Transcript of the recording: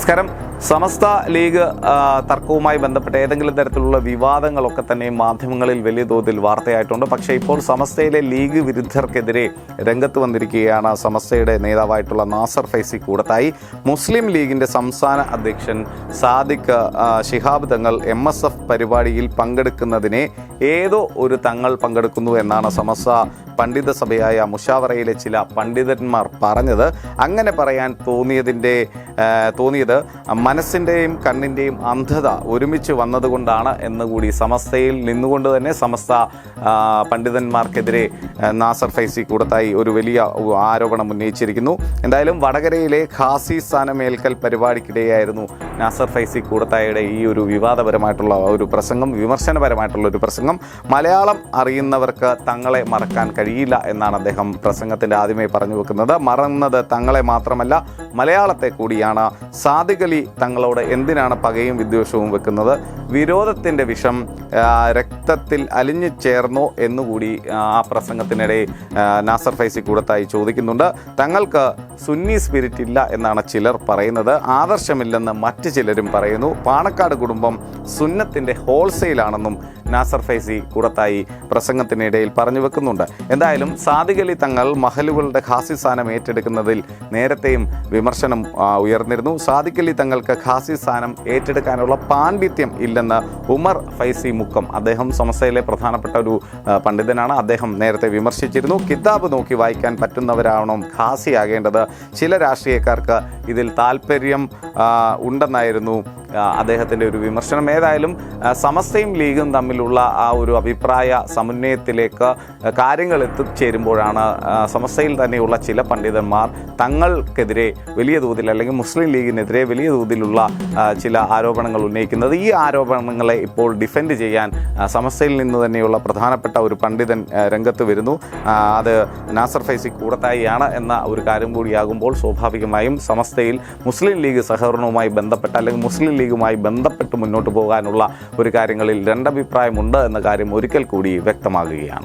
നമസ്കാരം. സമസ്ത ലീഗ് തർക്കവുമായി ബന്ധപ്പെട്ട ഏതെങ്കിലും തരത്തിലുള്ള വിവാദങ്ങളൊക്കെ തന്നെ മാധ്യമങ്ങളിൽ വലിയ തോതിൽ വാർത്തയായിട്ടുണ്ട്. പക്ഷേ ഇപ്പോൾ സമസ്തയിലെ ലീഗ് വിരുദ്ധർക്കെതിരെ രംഗത്ത് വന്നിരിക്കുകയാണ് സമസ്തയുടെ നേതാവായിട്ടുള്ള നാസർ ഫൈസി കൂടത്തായി. മുസ്ലിം ലീഗിന്റെ സംസ്ഥാന അധ്യക്ഷൻ Sadiq Shihab Thangal M S F പരിപാടിയിൽ പങ്കെടുക്കുന്നതിനെ ഏതോ ഒരു തങ്ങൾ പങ്കെടുക്കുന്നു എന്നാണ് സമസ്ത പണ്ഡിത സഭയായ മുഷാവറയിലെ ചില പണ്ഡിതന്മാർ പറഞ്ഞത്. അങ്ങനെ പറയാൻ തോന്നിയതിന്റെ തോന്നിയത് മനസ്സിന്റെയും കണ്ണിന്റെയും അന്ധത ഒരുമിച്ച് വന്നതുകൊണ്ടാണ് എന്നുകൂടി സമസ്തയിൽ നിന്നുകൊണ്ട് തന്നെ സമസ്ത പണ്ഡിതന്മാർക്കെതിരെ നാസർ ഫൈസി കൂടത്തായി ഒരു വലിയ ആരോപണം ഉന്നയിച്ചിരിക്കുന്നു. എന്തായാലും വടകരയിലെ ഖാസി സ്ഥാനമേൽക്കൽ പരിപാടിക്കിടെയായിരുന്നു നാസർ ഫൈസി കൂടത്തായുടെ ഈ ഒരു വിവാദപരമായിട്ടുള്ള ഒരു പ്രസംഗം വിമർശനപരമായിട്ടുള്ള ഒരു പ്രസംഗം. മലയാളം അറിയുന്നവർക്ക് തങ്ങളെ മറക്കാൻ കഴിയില്ല എന്നാണ് അദ്ദേഹം പ്രസംഗത്തിന്റെ ആദ്യമേ പറഞ്ഞു വെക്കുന്നത്. മറന്നത് തങ്ങളെ മാത്രമല്ല മലയാളത്തെ കൂടിയാണ്. സാദിഖലി തങ്ങളോട് എന്തിനാണ് പകയും വിദ്വേഷവും വെക്കുന്നത്? വിരോധത്തിന്റെ വിഷം രക്തത്തിൽ അലിഞ്ഞു ചേർന്നോ എന്നുകൂടി ആ പ്രസംഗത്തിനിടെ നാസർ ഫൈസി കൂടത്തായി ചോദിക്കുന്നുണ്ട്. തങ്ങൾക്ക് സുന്നി സ്പിരിറ്റ് ഇല്ല എന്നാണ് ചിലർ പറയുന്നത്. ആദർശമില്ലെന്ന് മറ്റ് ചിലരും പറയുന്നു. പാണക്കാട് കുടുംബം സുന്നത്തിന്റെ ഹോൾസെയിലാണെന്നും നാസർ ഫൈസി കൂടത്തായി പ്രസംഗത്തിനിടയിൽ പറഞ്ഞു വെക്കുന്നുണ്ട്. എന്തായാലും സാദിഖലി തങ്ങൾ മഹലുകളുടെ ഖാസി സ്ഥാനം ഏറ്റെടുക്കുന്നതിൽ നേരത്തെയും വിമർശനം ഉയർന്നിരുന്നു. സാദിഖലി തങ്ങൾക്ക് ഖാസി സ്ഥാനം ഏറ്റെടുക്കാനുള്ള പാണ്ഡിത്യം ഇല്ലെന്ന് ഉമർ ഫൈസി മുക്കം അദ്ദേഹം സമസ്തയിലെ പ്രധാനപ്പെട്ട ഒരു പണ്ഡിതനാണ്. അദ്ദേഹം നേരത്തെ വിമർശിച്ചിരുന്നു. കിതാബ് നോക്കി വായിക്കാൻ പറ്റുന്നവരാവണം ഖാസിയാകേണ്ടത്. ചില രാഷ്ട്രീയക്കാർക്ക് ഇതിൽ താല്പര്യം ഉണ്ടെന്നായിരുന്നു അദ്ദേഹത്തിന്റെ ഒരു വിമർശനം. ഏതായാലും സമസ്തയും ലീഗും തമ്മിലുള്ള ആ ഒരു അഭിപ്രായ സമന്വയത്തിലേക്ക് കാര്യങ്ങൾ എത്തിച്ചേരുമ്പോഴാണ് സമസ്തയിൽ തന്നെയുള്ള ചില പണ്ഡിതന്മാർ തങ്ങൾക്കെതിരെ വലിയ തോതിൽ അല്ലെങ്കിൽ മുസ്ലിം ലീഗിനെതിരെ വലിയ തോതിലുള്ള ചില ആരോപണങ്ങൾ ഉന്നയിക്കുന്നത്. ഈ ആരോപണങ്ങളെ ഇപ്പോൾ ഡിഫെൻഡ് ചെയ്യാൻ സമസ്തയിൽ നിന്ന് തന്നെയുള്ള പ്രധാനപ്പെട്ട ഒരു പണ്ഡിതൻ രംഗത്ത് വരുന്നു. അത് നാസർ ഫൈസി കൂടത്തായിയാണ് എന്ന ഒരു കാര്യം കൂടിയാകുമ്പോൾ സ്വാഭാവികമായും സമസ്തയിൽ മുസ്ലിം ലീഗ് സഹകരണവുമായി ബന്ധപ്പെട്ട അല്ലെങ്കിൽ മുസ്ലിം ലീഗുമായി ബന്ധപ്പെട്ട് മുന്നോട്ട് പോകാനുള്ള ഒരു കാര്യങ്ങളിൽ രണ്ടഭിപ്രായമുണ്ട് എന്ന കാര്യം ഒരിക്കൽ കൂടി വ്യക്തമാകുകയാണ്.